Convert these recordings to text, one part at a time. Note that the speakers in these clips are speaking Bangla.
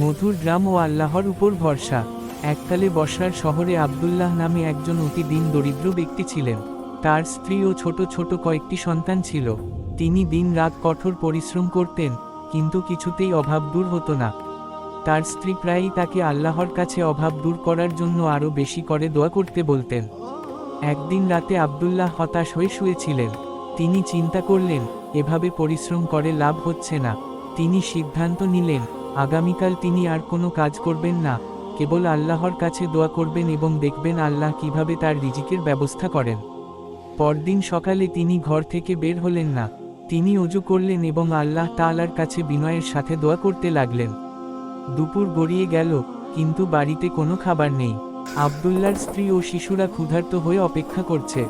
মধুর গ্রাম ও আল্লাহর উপর ভরসা। এককালে বসরার শহরে আবদুল্লাহ নামে একজন অতি দিন দরিদ্র ব্যক্তি ছিলেন। তার স্ত্রী ও ছোট ছোট কয়েকটি সন্তান ছিল। তিনি দিন রাত কঠোর পরিশ্রম করতেন, কিন্তু কিছুতেই অভাব দূর হতো না। তার স্ত্রী প্রায়ই তাকে আল্লাহর কাছে অভাব দূর করার জন্য আরও বেশি করে দোয়া করতে বলতেন। একদিন রাতে আবদুল্লাহ হতাশ হয়ে শুয়েছিলেন। তিনি চিন্তা করলেন, এভাবে পরিশ্রম করে লাভ হচ্ছে না। তিনি সিদ্ধান্ত নিলেন আগামীকাল তিনি আর কোনো কাজ করবেন না, কেবল আল্লাহর কাছে দোয়া করবেন এবং দেখবেন আল্লাহ কীভাবে তার রিজিকের ব্যবস্থা করেন। পরদিন সকালে তিনি ঘর থেকে বের হলেন না, তিনি অজু করলেন এবং আল্লাহ তাআলার কাছে বিনয়ের সাথে দোয়া করতে লাগলেন। দুপুর গড়িয়ে গেল, কিন্তু বাড়িতে কোনো খাবার নেই। আবদুল্লার স্ত্রী ও শিশুরা ক্ষুধার্ত হয়ে অপেক্ষা করছে।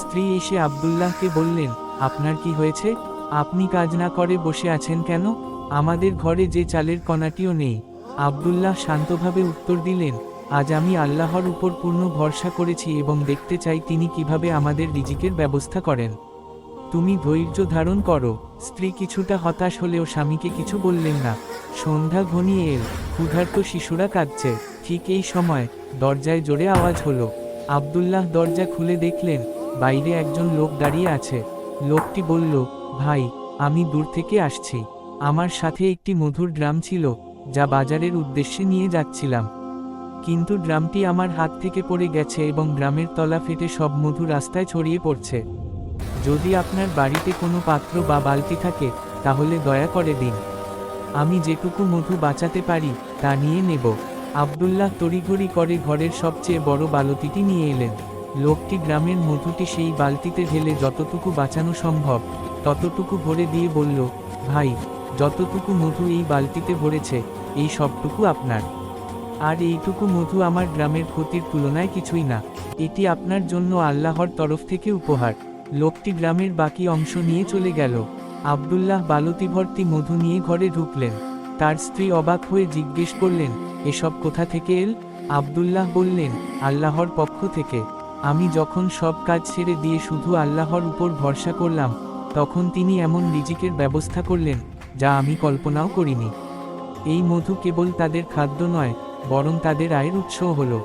স্ত্রী এসে আবদুল্লাহকে বললেন, আপনার কি হয়েছে? আপনি কাজ না করে বসে আছেন কেন? আমাদের ঘরে যে চালের কণাটিও নেই। আবদুল্লাহ শান্তভাবে উত্তর দিলেন, আজ আমি আল্লাহর উপর পূর্ণ ভরসা করেছি এবং দেখতে চাই তিনি কীভাবে আমাদের রিজিকের ব্যবস্থা করেন। তুমি ধৈর্য ধারণ করো স্ত্রী কিছুটা হতাশ হলেও স্বামীকে কিছু বললেন না। সন্ধ্যা ঘনিয়ে এল। ক্ষুধার্ত শিশুরা কাঁদছে। ঠিক এই সময় দরজায় জোরে আওয়াজ হলো। আবদুল্লাহ দরজা খুলে দেখলেন, বাইরে একজন লোক দাঁড়িয়ে আছে। লোকটি বলল, ভাই, আমি দূর থেকে আসছি। আমার সাথে একটি মধুর ড্রাম ছিল, যা বাজারের উদ্দেশ্যে নিয়ে যাচ্ছিলাম। কিন্তু ড্রামটি আমার হাত থেকে পড়ে গেছে এবং গ্রামের তলা ফেটে সব মধু রাস্তায় ছড়িয়ে পড়ছে। যদি আপনার বাড়িতে কোনো পাত্র বা বালতি থাকে, তাহলে দয়া করে দিন। আমি যেটুকু মধু বাঁচাতে পারি, তা নিয়ে নেব। আবদুল্লাহ তড়িঘড়ি করে ঘরের সবচেয়ে বড় বালতিটি নিয়ে এলেন। লোকটি গ্রামের মধুটি সেই বালতিতে ঢেলে যতটুকু বাঁচানো সম্ভব, ততটুকু ভরে দিয়ে বলল, ভাই যতটুকু মধু এই বালতিতে ভরেছে, এই সবটুকু আপনার। আর এইটুকু মধু আমার গ্রামের ক্ষতির তুলনায় কিছুই না। এটি আপনার জন্য আল্লাহর তরফ থেকে উপহার। লোকটি গ্রামের বাকি অংশ নিয়ে চলে গেল। আবদুল্লাহ বালতি ভর্তি মধু নিয়ে ঘরে ঢুকলেন। তার স্ত্রী অবাক হয়ে জিজ্ঞেস করলেন, এসব কোথা থেকে এল? আবদুল্লাহ বললেন, আল্লাহর পক্ষ থেকে। আমি যখন সব কাজ ছেড়ে দিয়ে শুধু আল্লাহর উপর ভরসা করলাম, তখন তিনি এমন রিজিকের ব্যবস্থা করলেন। যা আমি কল্পনাও করিনি। এই মধু কেবল তাদের খাদ্য নয়, বরং তাদের আয়ের উৎস হল।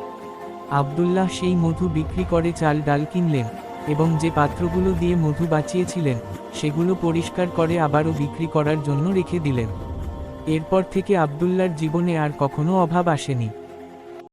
আবদুল্লাহ সেই মধু বিক্রি করে চাল ডাল কিনলেন, এবং যে পাত্রগুলো দিয়ে মধু বাঁচিয়েছিলেন, সেগুলো পরিষ্কার করে আবারও বিক্রি করার জন্য রেখে দিলেন। এরপর থেকে আবদুল্লার জীবনে আর কখনো অভাব আসেনি।